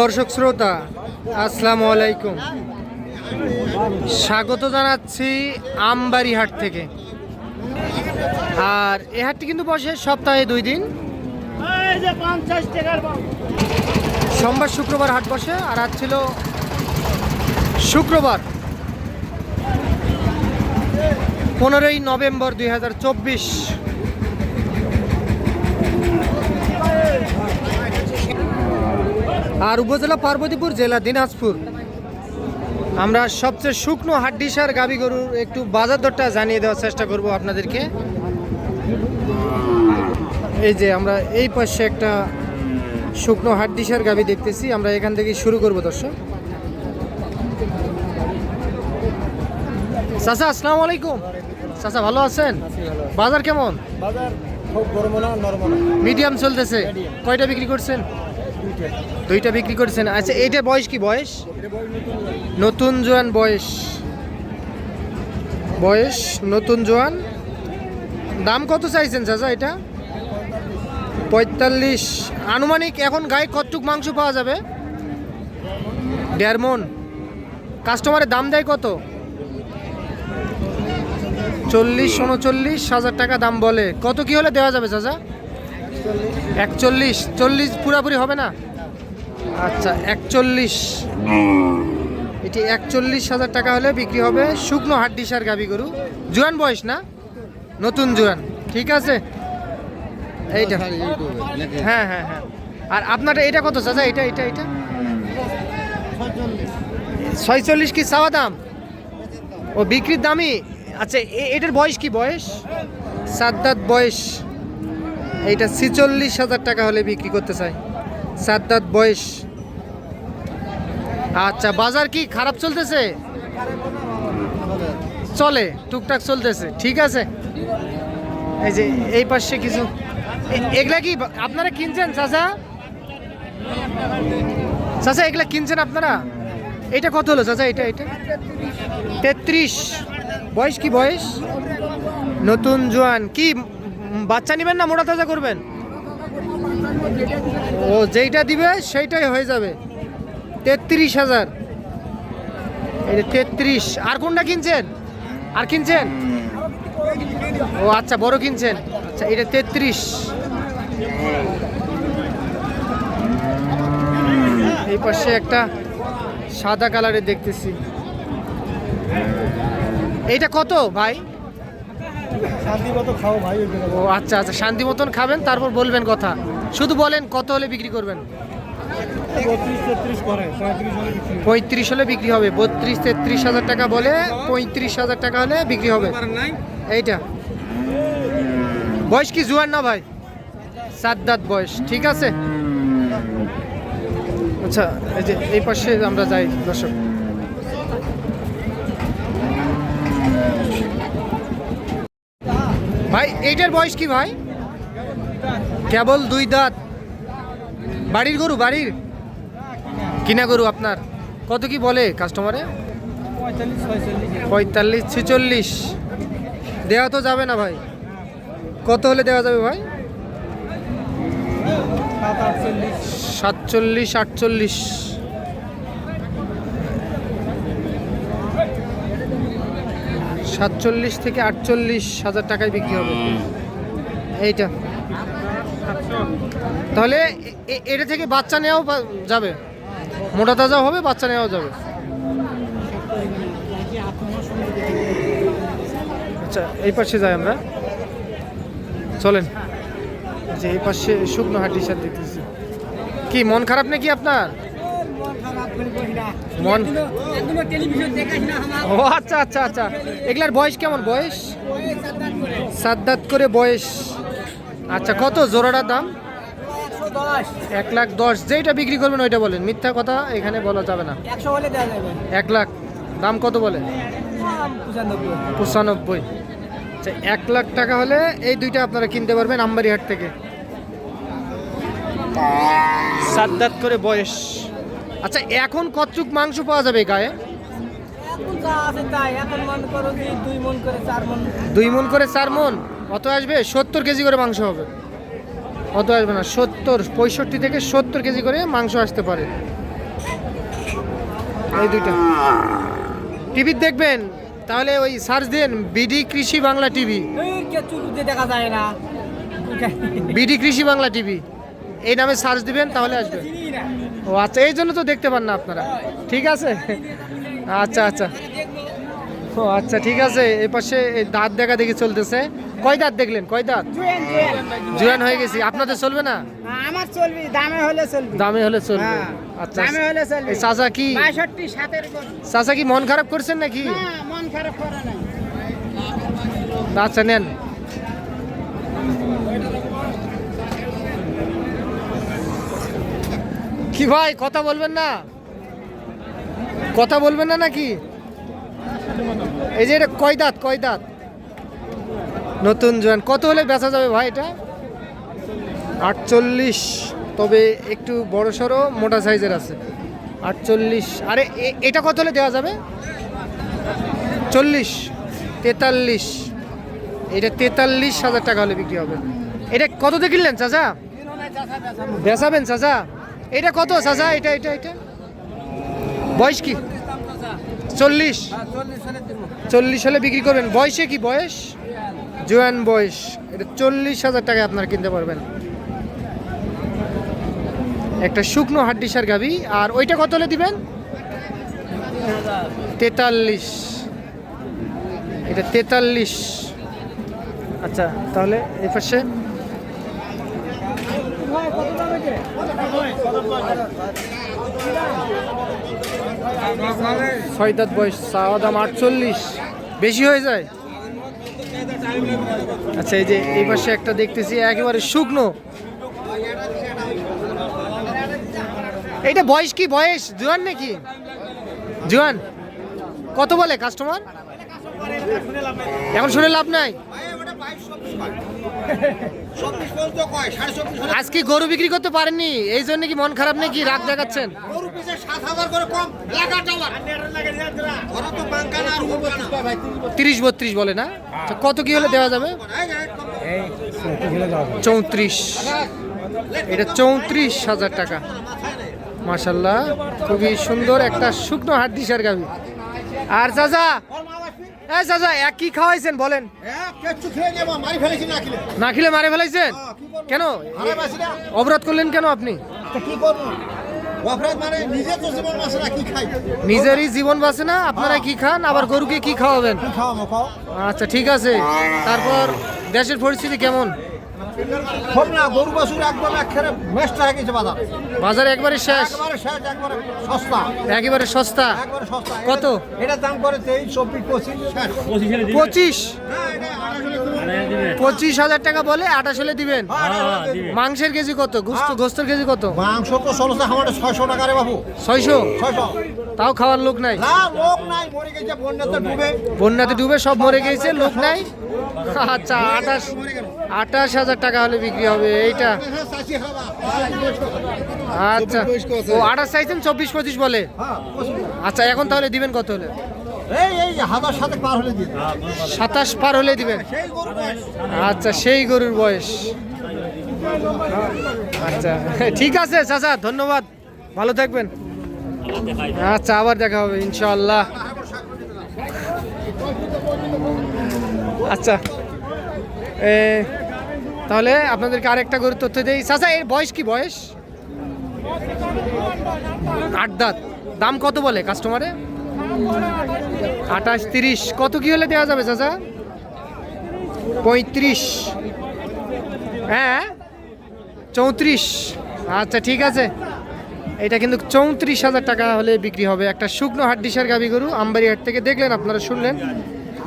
দর্শক শ্রোতা, আসসালামু আলাইকুম। স্বাগত জানাচ্ছি আমবাড়ি হাট থেকে। আর এ হাটটি কিন্তু বসে সপ্তাহে দুই দিন। সোমবার শুক্রবার হাট বসে, আর আজ ছিল শুক্রবার, পনেরোই নভেম্বর দুই হাজার চব্বিশ হাজার চব্বিশ আর উপজেলা পার্বতীপুর জেলা দিনাজপুর। আমরা সবচেয়ে শুকনো হাড্ডিসার গাবি গরুর একটু বাজার দরটা জানিয়ে দেওয়ার চেষ্টা করব আপনাদেরকে। এই যে আমরা এই পাশে একটা শুকনো হাড্ডিসার গাবি দেখতেছি আমরা এখান থেকে শুরু করব দর্শক। চাচা আসসালামু আলাইকুম। চাচা ভালো আছেন? বাজার কেমন? বাজার খুব গরম না নরম মিডিয়াম চলতেছে। কয়টা বিক্রি করছেন? দুইটা। বিক্রি করছেন। আচ্ছা এইটার বয়স কি বয়স। নতুন জোয়ান বয়স। বয়স নতুন জোয়ান। দাম কত চাইছেন চাচা এটা? পঁয়তাল্লিশ। আনুমানিক এখন গায়ে কতটুক মাংস পাওয়া যাবে? দেড় মন। কাস্টমারের দাম দেয় কত? চল্লিশ উনচল্লিশ হাজার টাকা দাম বলে। কত কি হলে দেওয়া যাবে চাচা? একচল্লিশ, চল্লিশ পুরাপুরি হবে না? আচ্ছা একচল্লিশ। এটি একচল্লিশ হাজার টাকা হলে বিক্রি হবে শুকনো হাড্ডিসার গাবি গরু। জোয়ান বয়স না? নতুন জোয়ান। ঠিক আছে? এইটা। হ্যাঁ হ্যাঁ হ্যাঁ। আর আপনার এটা কত, চাচা? এটা এটা এটা ছয়চল্লিশ কি চাওয়া দাম? ও, বিক্রির দামই? আচ্ছা এটার বয়স কি বয়স? সাদ্দাত বয়স। এইটা ছিচল্লিশ হাজার টাকা হলে বিক্রি করতে চাই। সাদ্দাত বয়স। আচ্ছা বাজার কি খারাপ চলতেছে? চলে, টুকটাক চলতেছে, ঠিক আছে? এই যে, এই পাশে কিছু। এগুলা কি আপনারা কিনছেন, চাচা? চাচা, এগুলা কিনছেন আপনারা? এটা কত হলো, চাচা, এটা এটা? তেত্রিশ। বয়স কি বয়স? নতুন জোয়ান। কি বাচ্চা নেবেন না মোটা তাজা করবেন? ও যেইটা দিবে, সেইটাই হয়ে যাবে। তেত্রিশ হাজার। এটা তেত্রিশ। আর কোনটা কিনছেন? আর কিনছেন? ও আচ্ছা বড় কিনছেন। আচ্ছা এটা তেত্রিশ। এই পাশে একটা সাদা কালারের দেখতেছি। এইটা কত ভাই? শান্তি খাও ভাই ও আচ্ছা আচ্ছা শান্তি মতন খাবেন তারপর বলবেন কথা। শুধু বলেন কত হলে বিক্রি করবেন? পঁয়ত্রিশ হলে বিক্রি পঁয়ত্রিশ হলে বিক্রি হবে বত্রিশ তেত্রিশ হাজার টাকা বলে পঁয়ত্রিশ হাজার টাকা হলে বিক্রি হবে। এইটা। বয়স কি জুয়ান না ভাই? সাদ্দাত বয়স ঠিক আছে? আচ্ছা এই যে এই পাশে আমরা যাই দর্শক। ভাই, এইটার বয়স কি ভাই? কেবল দুই দাঁত। বাড়ির গরু, বাড়ির? কিনা গরু আপনার? কত কি বলে কাস্টমারে পঁয়তাল্লিশ, ছেচল্লিশ। দেওয়া তো যাবে না ভাই। কত হলে দেওয়া যাবে ভাই? সাতচল্লিশ, আটচল্লিশ। সাতচল্লিশ থেকে আটচল্লিশ হাজার টাকায় বিক্রি হবে। এইটা। তাহলে এটা থেকে বাচ্চা নেওয়াও যাবে। মোটা তাজাও হবে বাচ্চা নেওয়াও যাবে। আচ্ছা এই পাশে যাই আমরা। চলেন। যে এই পাশে শুকনো হাড্ডির সাথে দেখতেছি। কি মন খারাপ নাকি আপনার? মন ও আচ্ছা আচ্ছা আচ্ছা। এগুলার বয়স কেমন? বয়স? সাত দাঁত করে। বয়স। আচ্ছা কত জোড়াটার দাম? এক লাখ দশ। যেইটা বিক্রি করবেন ওইটা বলেন। মিথ্যা কথা এখানে বলা যাবে না। এক লাখ। দাম কত বলে? পঁচানব্বই। আচ্ছা এক লাখ টাকা হলে এই দুইটা আপনারা কিনতে পারবেন আমবাড়িহাট থেকে। সাত দাঁত করে বয়স। আচ্ছা এখন কতটুক মাংস পাওয়া যাবে গায়ে? দুই মন করে চার মন। অত আসবে? সত্তর কেজি করে মাংস হবে। অত আসবে না সত্তর পঁয়ষট্টি থেকে সত্তর কেজি করে মাংস আসতে পারে। এই দুইটা। টিভি দেখবেন তাহলে ওই সার্চ দেন বিডি কৃষি বাংলা টিভি। দেখা যায় না। বিডি কৃষি বাংলা টিভি। এই নামে সার্চ দিবেন তাহলে আসবে। ও আচ্ছা এই জন্য তো দেখতে পান না আপনারা। ঠিক আছে? আচ্ছা আচ্ছা। ও আচ্ছা ঠিক আছে। এই পাশে দাঁত দেখা দেখি চলতেছে। কয় দাঁত দেখলেন? কয় দাঁত? জুয়েন হয়ে গেছি। আপনাদের চলবে না? আমার চলবি। দামে হলে চলবি। দামে হলে চলবে। হ্যাঁ, আচ্ছা দামে হলে চলবে। চাচা কি? বাষট্টি সাতের গরু। চাচা কি মন খারাপ করছেন নাকি? না মন খারাপ করে নাই। আচ্ছা নেন। কি ভাই, কথা বলবেন না? কথা বলবেন না নাকি? এই যে এটা কয় দাঁত কয় দাঁত? নতুন জোয়ান। কত হলে বেচা যাবে ভাই এটা? আটচল্লিশ, তবে একটু বড় সড়ো, মোটা সাইজের আছে। আটচল্লিশ, আরে এটা কত হলে দেওয়া যাবে? চল্লিশ, তেতাল্লিশ। এটা তেতাল্লিশ হাজার টাকা হলে বিক্রি হবে। এটা কততে কিনলেন, চাচা? বেচাবেন, চাচা। এটা কত, চাচা? এটা এটা এটা? বয়স কি? চল্লিশ? চল্লিশ হলে বিক্রি করবেন। বয়সে কি বয়স? জোয়ান বয়স। এটা চল্লিশ হাজার টাকায় আপনার কিনতে পারবেন। একটা শুকনো হাড্ডিসার গাবি। আর ওইটা কত হলে দিবেন? তেতাল্লিশ। এটা তেতাল্লিশ। আচ্ছা তাহলে এ পাশে ছয় দাঁত বয়স, চাওয়া দাম আটচল্লিশ। বেশি হয়ে যায়? আচ্ছা এই যে এই পাশে একটা দেখতেছি, একেবারে শুকনো। এইটা বয়স কি? বয়স? জোয়ান নাকি? জোয়ান? কত বলে কাস্টমার? এখন শুনে লাভ নাই? আজকে গরু বিক্রি করতে পারেননি? এই জন্য কি মন খারাপ নাকি? রাগ দেখাচ্ছেন? তিরিশ বত্রিশ বলে না? কত কি হলে দেওয়া যাবে? চৌত্রিশ এটা চৌত্রিশ হাজার টাকা। মাশাল্লাহ খুবই সুন্দর একটা শুকনো হাট দিশার গাবি আর চাচা হ্যাঁ চাচা এক কি খাওয়াইছেন বলেন। না খেলে। মারে ফেলাইছেন কেন? অবরোধ করলেন কেন আপনি? নিজেরই জীবন বাঁচে না আপনারা কি খান? আবার গরুকে কি খাওয়াবেন? আচ্ছা ঠিক আছে। তারপর দেশের পরিস্থিতি কেমন? গরু বাছুর একদম একবারে বেস্ট হয়ে গেছে বাজার। বাজার একবারে শেষ? একবারে শেষ একবারে সস্তা। একেবারে সস্তা? একবারে সস্তা। কত? এটার দাম করে তেইশ চব্বিশ পঁচিশ পঁচিশ হ্যাঁ, পঁচিশ হাজার টাকা বলে আঠাশ হলে দিবেন? হ্যাঁ, মাংসের কেজি কত? গোস্ত গোস্তের কেজি কত? মাংস তো চলছে আমাদের ছয়শো টাকা রে বাবু। ছয়শো? ছয়শো। তাও খাওয়ার লোক নাই? লোক নাই মরে গেছে বন্যাতে ডুবে। বন্যাতে ডুবে সব মরে গেছে লোক নাই? আচ্ছা আঠাশ আঠাশ হাজার টাকা হলে বিক্রি হবে এইটা। আচ্ছা ও আঠাশ চাইছেন চব্বিশ পঁচিশ বলে? আচ্ছা এখন তাহলে দিবেন কত হলে? সাতাশ পার হলে দিবেন। আচ্ছা সেই গরুর বয়স। আচ্ছা ঠিক আছে চাচা ধন্যবাদ। ভালো থাকবেন। আচ্ছা আবার দেখা হবে ইনশাআল্লাহ। আচ্ছা। এ, তাহলে আপনাদেরকে আরেকটা গরুর তথ্য দিই। চাচা এর বয়স কি বয়স? আট দাঁত। দাম কত বলে কাস্টমারে আঠাশ তিরিশ। কত কি হলে দেওয়া যাবে চাচা? পঁয়ত্রিশ। হ্যাঁ? চৌত্রিশ। আচ্ছা ঠিক আছে। এটা কিন্তু চৌত্রিশ হাজার টাকা হলে বিক্রি হবে। একটা শুকনো হাড্ডিসার গাবি গরু আমবাড়ি হাট থেকে দেখলেন আপনারা শুনলেন।